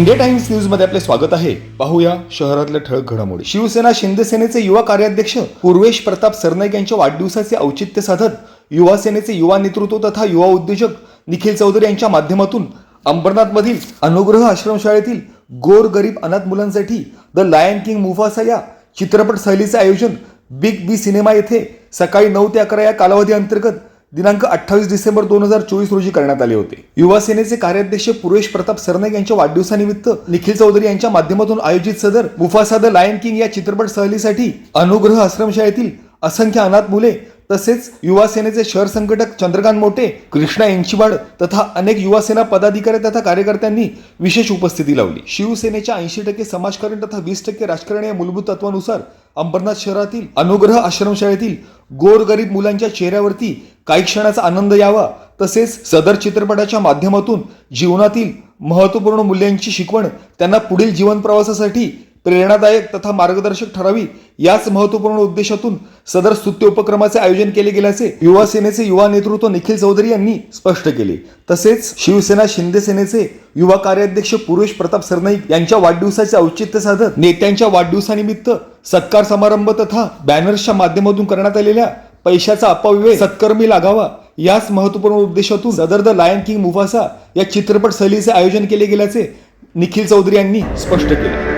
India times न्यूजमध्ये आपले स्वागत आहे. पाहूया शहरातल्या ठळक घडामोडी. शिवसेना शिंदे सेनेचे युवा कार्याध्यक्ष पूर्वेश प्रताप सरनाईक यांच्या वाढदिवसाचे औचित्य साधत युवा सेनेचे युवा नेतृत्व तथा युवा उद्योजक निखिल चौधरी यांच्या माध्यमातून अंबरनाथमधील अनुग्रह आश्रमशाळेतील गोर गरीब अनाथ मुलांसाठी द लायन किंग मुफासा या चित्रपट सहलीचे आयोजन बिग बी सिनेमा येथे सकाळी नऊ ते अकरा या कालावधी अंतर्गत दिनांक अठ्ठावीस डिसेंबर दोन हजार चोवीस रोजी करण्यात आले होते. युवा सेनेचे कार्याध्यक्ष पुरेश प्रताप सरनाईक यांच्या वाढदिवसानिमित्त निखिल चौधरी यांच्या माध्यमातून आयोजित सदर मुफासा द लायन किंग या चित्रपट सहलीसाठी अनुग्रह आश्रमशाळेतील असंख्य अनाथ मुले तसेच युवासेनेचे शहर संघटक चंद्रकांत मोटे कृष्णा यांचीवाड तथा अनेक युवासेना पदाधिकारी तथा कार्यकर्त्यांनी विशेष उपस्थिती लावली. शिवसेनेच्या ऐंशी टक्के समाजकारण तथा वीस टक्के राजकारण या मूलभूत तत्वानुसार अंबरनाथ शहरातील अनुग्रह आश्रमशाळेतील गोरगरीब मुलांच्या चेहऱ्यावरती काही क्षणाचा आनंद यावा तसेच सदर चित्रपटाच्या माध्यमातून जीवनातील महत्त्वपूर्ण मूल्यांची शिकवण त्यांना पुढील जीवन प्रवासासाठी प्रेरणादायक तथा मार्गदर्शक ठरावी याच महत्त्वपूर्ण उद्देशातून सदर स्तुत्य उपक्रमाचे आयोजन केले गेल्याचे युवा सेनेचे युवा नेतृत्व निखिल चौधरी यांनी स्पष्ट केले. तसेच शिवसेना शिंदे सेनेचे युवा कार्याध्यक्ष पुरुष प्रताप सरनाईक यांच्या वाढदिवसाचे औचित्य साधत नेत्यांच्या वाढदिवसानिमित्त सत्कार समारंभ तथा बॅनर्सच्या माध्यमातून करण्यात आलेल्या पैशाचा अपव्यय सत्कर्मी लागावा याच महत्त्वपूर्ण उद्देशातून सदर द लायन किंग मुफासा या चित्रपट सहलीचे आयोजन केले गेल्याचे निखिल चौधरी यांनी स्पष्ट केले.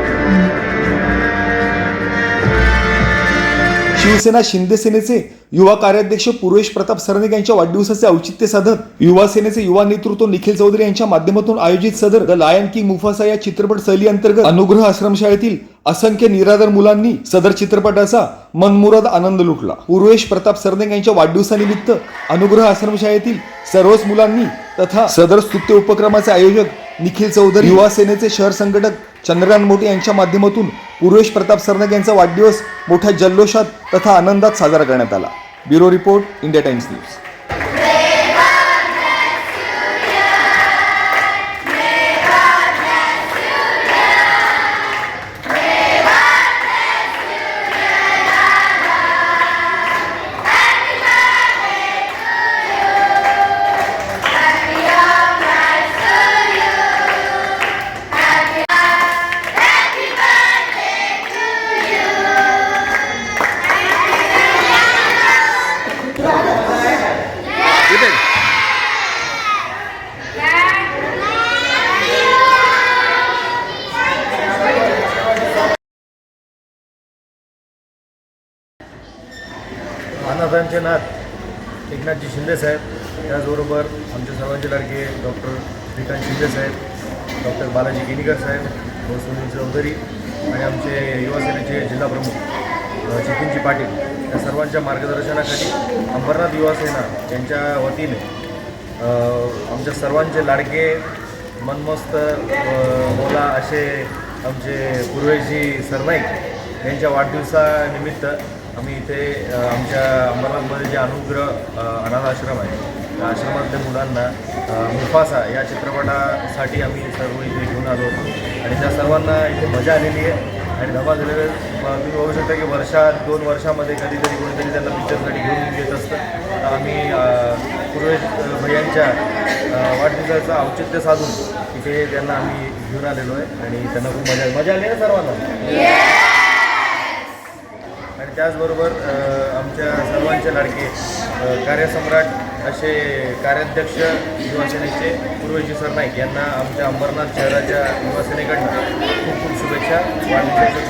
शिवसेना शिंदे सेनेचे युवा कार्याध्यक्ष पूर्वेश प्रताप सरनिक यांच्या वाढदिवसाचे औचित्य साधत युवा सेनेचे युवा नेतृत्व निखिल चौधरी यांच्या माध्यमातून आयोजित सदर द लायन किंग मुफासा या चित्रपट सहली अंतर्गत अनुग्रह आश्रमशाळेतील असंख्य निराधार मुलांनी सदर चित्रपटाचा मनमुराद आनंद लुटला. पूर्वेश प्रताप सरनाईक यांच्या वाढदिवसानिमित्त अनुग्रह आश्रमशाळेतील सर्वच मुलांनी तथा सदर स्तुत्य उपक्रमाचे आयोजक निखिल चौधरी युवा सेनेचे शहर संघटक चंद्रकांत मोटे यांच्या माध्यमातून पूर्वेश प्रताप सरनाईक यांचा वाढदिवस मोठ्या जल्लोषात तथा आनंदात साजरा करण्यात आला. Bureau report India Times news. अनाथांचे नाथ एकनाथजी शिंदे साहेब त्याचबरोबर आमच्या सर्वांचे लाडके डॉक्टर श्रीकांत शिंदे साहेब डॉक्टर बालाजी गिनीकर साहेब व सुनील चौधरी आणि आमचे युवासेनेचे जिल्हा प्रमुख पाटील या सर्वांच्या मार्गदर्शनाखाली अंबरनाथ युवासेना यांच्या वतीने आमच्या सर्वांचे लाडके मनमस्त मोला असे आमचे पूर्वेजी सरनाईक यांच्या वाढदिवसानिमित्त आम्ही इथे आमच्या अंबरनाथमध्ये जे अनुग्रह अनाथ आश्रम आहे त्या आश्रमातल्या मुलांना मुफासा या चित्रपटासाठी आम्ही सर्व इथे घेऊन आलो होतो. आणि त्या सर्वांना इथे मजा आलेली आहे. आणि धमा झालेलं तुम्ही बघू शकता की वर्षात दोन वर्षामध्ये कधीतरी कोणीतरी त्यांना पिक्चरसाठी घेऊन येत असतं. आम्ही पूर्वेश भैयांच्या वाढदिवसाचं औचित्य साधून इथे त्यांना आम्ही घेऊन आलेलो आहे. आणि त्यांना खूप मजा मजा आली ना सर्वांना? त्याचबरोबर आमच्या सर्वांचे लाडके कार्यसम्राट असे कार्याध्यक्ष युवासेनेचे पूर्वेजी सरनाईक यांना आमच्या अंबरनाथ शहराच्या युवासेनेकडनं खूप खूप शुभेच्छा. वाढदिवसाच्या